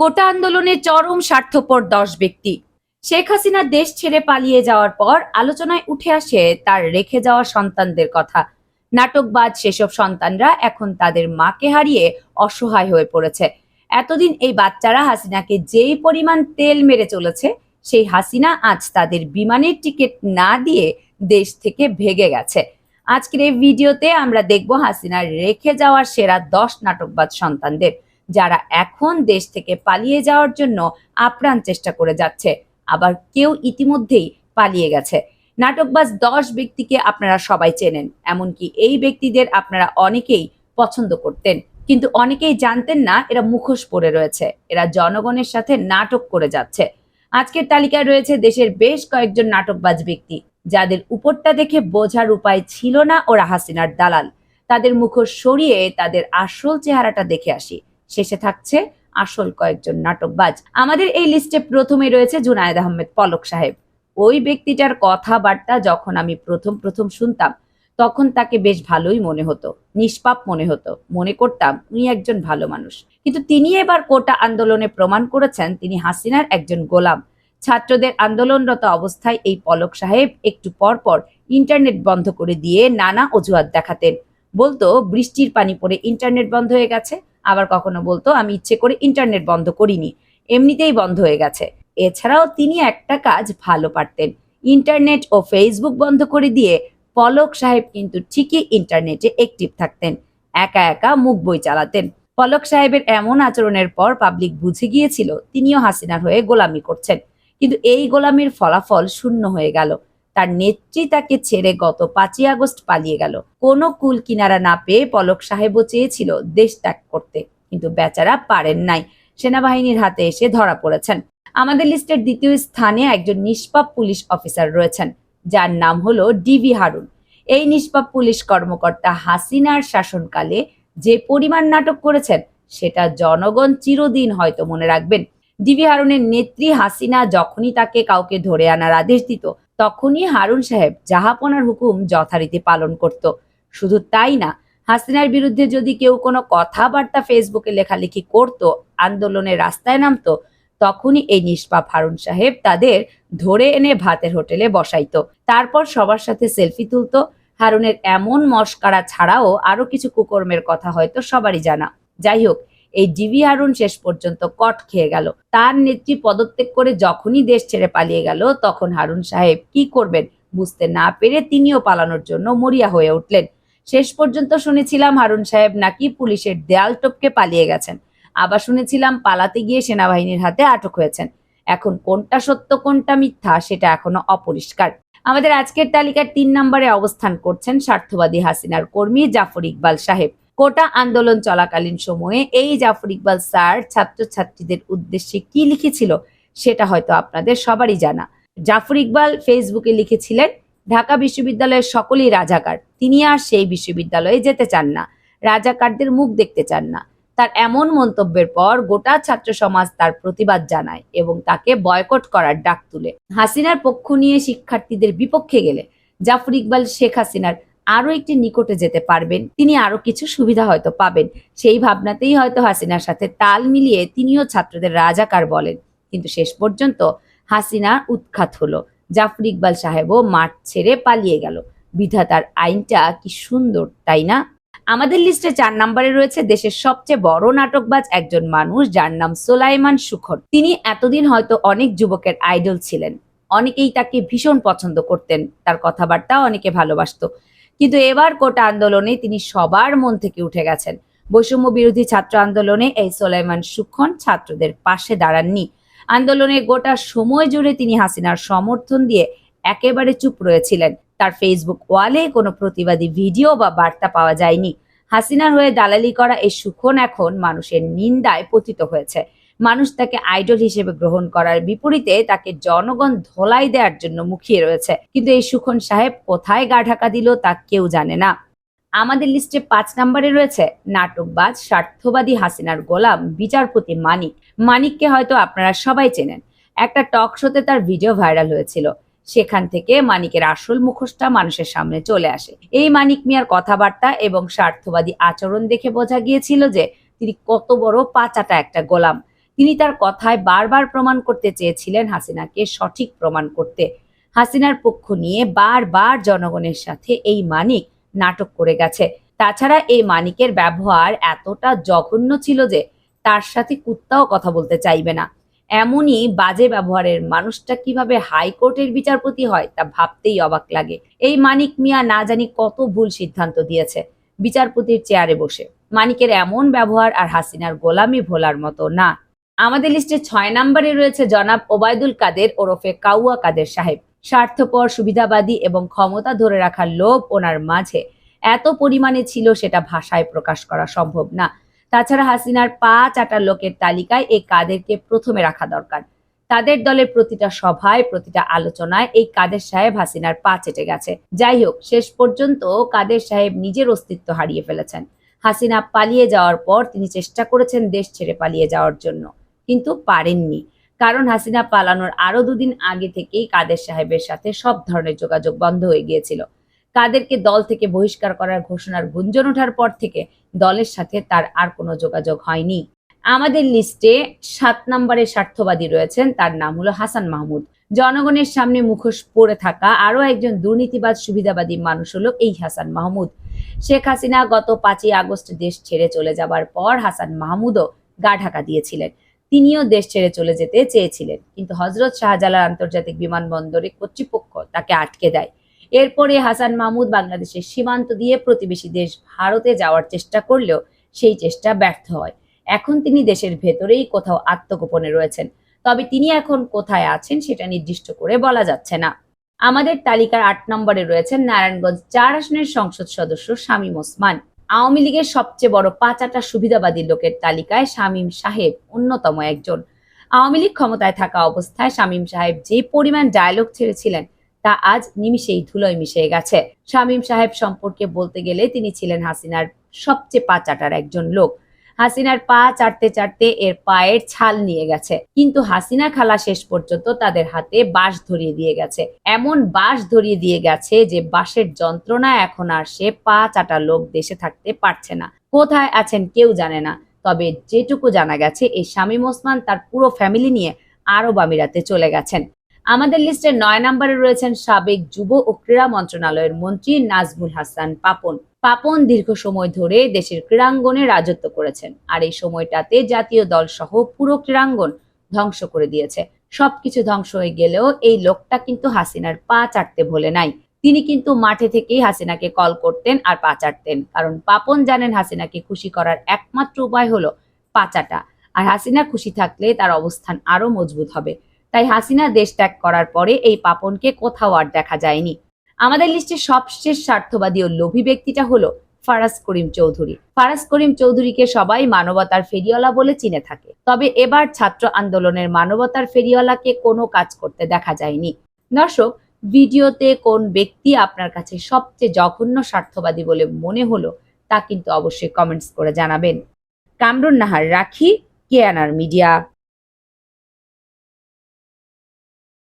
কোটা আন্দোলনে চরম স্বার্থপর দশ ব্যক্তি। শেখ হাসিনা দেশ ছেড়ে পালিয়ে যাওয়ার পর আলোচনায় উঠে আসে তার রেখে যাওয়া সন্তানদের কথা। নাটকবাজ সেসব সন্তানরা এখন তাদের মাকে হারিয়ে অসহায় হয়ে পড়েছে। এতদিন এই বাচ্চারা হাসিনাকে যেই পরিমাণ তেল মেরে চলেছে, সেই হাসিনা আজ তাদের বিমানের টিকিট না দিয়ে দেশ থেকে ভেগে গেছে। আজকের এই ভিডিওতে আমরা দেখব হাসিনার রেখে যাওয়ার সেরা দশ নাটকবাদ সন্তানদের। যারা এখন দেশ থেকে পালিয়ে যাওয়ার জন্য আপ্রাণ চেষ্টা করে যাচ্ছে, আবার কেউ ইতিমধ্যেই পালিয়ে গেছে। নাটকবাজ দশ ব্যক্তিকে আপনারা সবাই চেনেন, এমনকি এই ব্যক্তিদের আপনারা অনেকেই পছন্দ করতেন। কিন্তু অনেকেই জানতেন না এরা মুখোশ পরে রয়েছে, এরা জনগণের সাথে নাটক করে যাচ্ছে। আজকের তালিকায় রয়েছে দেশের বেশ কয়েকজন নাটকবাজ ব্যক্তি, যাদের উপরটা দেখে বোঝার উপায় ছিল না ওরা হাসিনার দালাল। তাদের মুখোশ সরিয়ে তাদের আসল চেহারাটা দেখে আসি। শেষে থাকছে আসল কয়েকজন নাটকবাজ। আমাদের এই লিস্টে প্রথমে রয়েছে জুনায়েদ আহমেদ, পলক সাহেব। ওই ব্যক্তিটার কথাবার্তা যখন আমি প্রথম প্রথম শুনতাম, তখন তাকে বেশ ভালোই মনে হতো, নিষ্পাপ মনে হতো, মনে করতাম উনি একজন ভালো মানুষ। কিন্তু তিনি এবার কোটা আন্দোলনে প্রমাণ করেছেন তিনি হাসিনার একজন গোলাম। ছাত্রদের আন্দোলনরত অবস্থায় এই পলক সাহেব একটু পর পর ইন্টারনেট বন্ধ করে দিয়ে নানা অজুহাত দেখাতেন। বলতো, বৃষ্টির পানি পড়ে ইন্টারনেট বন্ধ হয়ে গেছে আবার কখনো বলতো, আমি ইচ্ছে করে ইন্টারনেট বন্ধ করিনি। এমনিতেই বন্ধ হয়ে গেছে। এছাড়াও তিনি একটা কাজ ভালো পারতেন। ইন্টারনেট ও ফেসবুক বন্ধ করে দিয়ে পলক সাহেব কিন্তু ঠিকই ইন্টারনেটে অ্যাক্টিভ থাকতেন। একা একা মুখ বই চালাতেন। পলক সাহেবের এমন আচরণের পর পাবলিক বুঝে গিয়েছিল, তিনিও হাসিনার হয়ে গোলামি করছেন। কিন্তু এই গোলামির ফলাফল শূন্য হয়ে গেল। তার নেত্রী তাকে ছেড়ে গত পাঁচই আগস্ট পালিয়ে গেল। কোনো কুল কিনারা না পেয়ে পলক সাহেবও চেয়েছিল দেশ ত্যাগ করতে, কিন্তু বেচারা পারেন নাই। সেনাবাহিনীর হাতে এসে ধরা পড়েছেন। আমাদের লিস্টের দ্বিতীয় স্থানে একজন নিষ্পাপ পুলিশ অফিসার রয়েছেন, যার নাম হলো ডিভি হারুন। এই নিষ্পাপ পুলিশ কর্মকর্তা হাসিনার শাসনকালে যে পরিমাণ নাটক করেছেন, সেটা জনগণ চিরদিন হয়তো মনে রাখবেন। ডিবি হারুনের নেত্রী হাসিনা যখনই তাকে কাউকে ধরে আনার আদেশ দিত তখনই হারুন সাহেব জাহাপনার হুকুম যথারীতি পালন করত। শুধু তাই না, হাসিনার বিরুদ্ধে যদি কেউ কোনো কথাবার্তা ফেসবুকে লেখালেখি করত, আন্দোলনের রাস্তায় নামতো, তখনই এই নিষ্পাপ হারুন সাহেব তাদের ধরে এনে ভাতের হোটেলে বসাইতো। তারপর সবার সাথে সেলফি তুলতো। হারুনের এমন মস্কারা ছাড়াও আরও কিছু কুকর্মের কথা হয়তো সবারই জানা। যাই হোক এই ডিভি হারুন শেষ পর্যন্ত কট খেয়ে গেল। তার নেত্রী পদত্যাগ করে যখনই দেশ ছেড়ে পালিয়ে গেল, তখন হারুন সাহেব কি করবেন বুঝতে না পেরে তিনিও পালানোর জন্য মরিয়া হয়ে উঠলেন। শেষ পর্যন্ত শুনেছিলাম হারুন সাহেব নাকি পুলিশের দেয়াল টপকে পালিয়ে গেছেন। আবার শুনেছিলাম পালাতে গিয়ে সেনাবাহিনীর হাতে আটক হয়েছেন। এখন কোনটা সত্য, কোনটা মিথ্যা সেটা এখনও অপরিষ্কার। আমাদের আজকের তালিকার তিন নম্বরে অবস্থান করছেন স্বার্থবাদী হাসিনার কর্মী জাফর ইকবাল সাহেব। কোটা আন্দোলন চলাকালীন সময়ে এই জাফর ইকবাল স্যার ছাত্রছাত্রীদের উদ্দেশ্যে কি লিখেছিল সেটা হয়তো আপনাদের সবারই জানা। জাফর ইকবাল ফেসবুকে লিখেছিলেন, ঢাকা বিশ্ববিদ্যালয়ের সকলেই রাজাকার, তিনি আর সেই বিশ্ববিদ্যালয়ে যেতে চান না, রাজাকারদের মুখ দেখতে চান না। তার এমন মন্তব্যের পর গোটা ছাত্র সমাজ তার প্রতিবাদ জানায় এবং তাকে বয়কট করার ডাক তুলে। হাসিনার পক্ষ নিয়ে শিক্ষার্থীদের বিপক্ষে গেলে জাফর ইকবাল শেখ হাসিনার আরও একটি নিকটে যেতে পারবেন। তিনি আরও কিছু সুবিধা হয়তো পাবেন। সেই ভাবনাতেই হয়তো হাসিনার সাথে তাল মিলিয়ে তিনিও ছাত্রদের রাজাকার বলেন। কিন্তু শেষ পর্যন্ত হাসিনা উৎখাত হলো। জাফর ইকবাল সাহেবও মাঠ ছেড়ে পালিয়ে গেল। বিধাতার আইনটা কি সুন্দর, তাই না? আমাদের লিস্টে চার নম্বরে রয়েছে দেশের সবচেয়ে বড় নাটকবাজ একজন মানুষ, যার নাম সোলাইমান সুখন তিনি এতদিন হয়তো অনেক যুবকের আইডল ছিলেন। অনেকেই তাকে ভীষণ পছন্দ করতেন। তার কথাবার্তা অনেকে ভালোবাসতো। কিন্তু এবার কোটা আন্দোলনে তিনি সবার মন থেকে উঠে গেছেন। বৈষম্য বিরোধী ছাত্র আন্দোলনে এই সোলাইমান সুখন ছাত্রদের পাশে দাঁড়াননি। আন্দোলনে গোটা সময় জুড়ে তিনি হাসিনার সমর্থন দিয়ে একেবারে চুপ রয়েছিলেন। তার ফেসবুক ওয়ালে কোনো প্রতিবাদী ভিডিও বা বার্তা পাওয়া যায়নি। হাসিনার হয়ে দালালি করা এই সুখন এখন মানুষের নিন্দায় পতিত হয়েছে। মানুষ তাকে আইডল হিসেবে গ্রহণ করার বিপরীতে তাকে জনগণ ধোলাই দেওয়ার জন্য মুখিয়ে রয়েছে। কিন্তু এই সুখন সাহেব কোথায় গা ঢাকা দিল তা কেউ জানে না। আমাদের লিস্টে পাঁচ নম্বরে রয়েছে, নাটকবাজ, স্বার্থবাদী হাসিনার গোলাম, বিচারপতি মানিক। মানিককে হয়তো আপনারা সবাই চেনেন। একটা টক শোতে তার ভিডিও ভাইরাল হয়েছিল। সেখান থেকে মানিকের আসল মুখোশটা মানুষের সামনে চলে আসে। এই মানিক মিয়ার কথাবার্তা এবং স্বার্থবাদী আচরণ দেখে বোঝা গিয়েছিল যে তিনি কত বড় পাচাটা একটা গোলাম। তিনি তার কথায় বারবার প্রমাণ করতে চেয়েছিলেন হাসিনাকে সঠিক প্রমাণ করতে। হাসিনার পক্ষ নিয়ে বারবার জনগণের সাথে এই মানিক নাটক করে গেছে। তাছাড়া এই মানিকের ব্যবহার এতটা জঘন্য ছিল যে তার সাথে কুত্তাও কথা বলতে চাইবে না। এমনই বাজে ব্যবহারের মানুষটা কীভাবে হাইকোর্টের বিচারপতি হয় তা ভাবতেই অবাক লাগে। এই মানিক মিয়া না জানি কত ভুল সিদ্ধান্ত দিয়েছে বিচারপতির চেয়ারে বসে। মানিকের এমন ব্যবহার আর হাসিনার গোলামি ভোলার মতো না। আমাদের লিস্টে ছয় নম্বরে রয়েছে জনাব ওবায়দুল কাদের ওরফে কাউয়া কাদের সাহেব। স্বার্থপর, সুবিধাবাদী এবং ক্ষমতা ধরে রাখার লোভ ওনার মাঝে। এত পরিমাণে ছিল সেটা ভাষায় প্রকাশ করা সম্ভব না। তাছাড়া হাসিনার পা চাটা লোকের তালিকায় এই কাদেরকে প্রথমে রাখা দরকার। তাদের দলের প্রতিটা সভায়, প্রতিটা আলোচনায় এই কাদের সাহেব হাসিনার পা চেটে গেছে। যাই হোক, শেষ পর্যন্ত কাদের সাহেব নিজের অস্তিত্ব হারিয়ে ফেলেছেন। হাসিনা পালিয়ে যাওয়ার পর তিনি চেষ্টা করেছেন দেশ ছেড়ে পালিয়ে যাওয়ার জন্য। কিন্তু পারেননি। কারণ হাসিনা পালানোর আরও দুদিন আগে থেকেই কাদের সাহেবের সাথে সব ধরনের যোগাযোগ বন্ধ হয়ে গিয়েছিল। কাদেরকে দল থেকে বহিষ্কার করার ঘোষণার গুঞ্জন ওঠার পর থেকে দলের সাথে তার আর কোনো যোগাযোগ হয়নি। আমাদের লিস্টে সাত নম্বরের স্বার্থবাদী রয়েছেন, তার নাম হলো হাসান মাহমুদ। জনগণের সামনে মুখোশ পড়ে থাকা আরও একজন দুর্নীতিবাদ সুবিধাবাদী মানুষ হলো এই হাসান মাহমুদ। শেখ হাসিনা গত পাঁচই আগস্ট দেশ ছেড়ে চলে যাবার পর হাসান মাহমুদও গা ঢাকা দিয়েছিলেন। তিনিও দেশ ছেড়ে চলে যেতে চেয়েছিলেন। কিন্তু হজরত শাহজালাল আন্তর্জাতিক বিমানবন্দরে কর্তৃপক্ষ তাকে আটকে দেয়। এরপরে হাসান মাহমুদ বাংলাদেশের সীমান্ত দিয়ে প্রতিবেশী দেশ ভারতে যাওয়ার চেষ্টা করলেও সেই চেষ্টা ব্যর্থ হয়। এখন তিনি দেশের ভেতরেই কোথাও আত্মগোপনে রয়েছেন। তবে তিনি এখন কোথায় আছেন সেটা নির্দিষ্ট করে বলা যাচ্ছে না। আমাদের তালিকার আট নম্বরে রয়েছেন নারায়ণগঞ্জ চার আসনের সংসদ সদস্য শামীম ওসমান। আওয়ামী লীগের সবচেয়ে বড় পাঁচাটা সুবিধাবাদী লোকের তালিকায় শামীম সাহেব অন্যতম একজন। আওয়ামী লীগ ক্ষমতায় থাকা অবস্থায় শামীম সাহেব যে পরিমাণ ডায়লগ ছেড়েছিলেন, তা আজ নিমিশেই ধুলোয় মিশে গেছে। শামীম সাহেব সম্পর্কে বলতে গেলে তিনি ছিলেন হাসিনার সবচেয়ে পাঁচাটার একজন লোক। হাসিনার পা চাটতে চাটতে এর পায়ের ছাল নিয়ে গেছে। কিন্তু হাসিনা খালা শেষ পর্যন্ত তাদের হাতে বাঁশ ধরিয়ে দিয়ে গেছে। এমন বাঁশ ধরিয়ে দিয়ে গেছে যে বাঁশের যন্ত্রণা এখন আর সে পা চাটা লোক দেশে থাকতে পারছে না। কোথায় আছেন কেউ জানে না। তবে যেটুকু জানা গেছে, এই শামীম ওসমান তার পুরো ফ্যামিলি নিয়ে আরব আমিরাতে চলে গেছেন। আমাদের লিস্টে নয় নম্বরে রয়েছেন সাবেক যুব ও ক্রীড়া মন্ত্রণালয়ের মন্ত্রী নাজমুল হাসান পাপন। পাপন দীর্ঘ সময় ধরে দেশের ক্রীড়াঙ্গনে রাজত্ব করেছেন। আর এই সময়টাতে জাতীয় দল সহ পুরো ক্রীড়াঙ্গন ধ্বংস করে দিয়েছে। সবকিছু ধ্বংস হয়ে গেলেও এই লোকটা কিন্তু হাসিনার পা চাটতে ভোলে নাই। তিনি কিন্তু মাঠে থেকেই হাসিনাকে কল করতেন আর পা চাটতেন। কারণ পাপন জানেন হাসিনাকে খুশি করার একমাত্র উপায় হলো পাচাটা আর হাসিনা খুশি থাকলে তার অবস্থান আরও মজবুত হবে। তাই হাসিনা দেশ ত্যাগ করার পরে এই পাপনকে কোথাও আর দেখা যায়নি। আমাদের লিস্টে সবশেষ স্বার্থবাদী ও লোভী ব্যক্তিটা হলো ফারাজ করিম চৌধুরী। ফারাজ করিম চৌধুরীকে সবাই মানবতার ফেরিওয়ালা বলে চিনে থাকে। তবে এবার ছাত্র আন্দোলনের মানবতার ফেরিওয়ালাকে কোনো কাজ করতে দেখা যায়নি। দর্শক, ভিডিওতে কোন ব্যক্তি আপনার কাছে সবচেয়ে জঘন্য স্বার্থবাদী বলে মনে হলো তা কিন্তু অবশ্যই কমেন্টস করে জানাবেন। কামরুন নাহার, রাখি কেয়ানার মিডিয়া।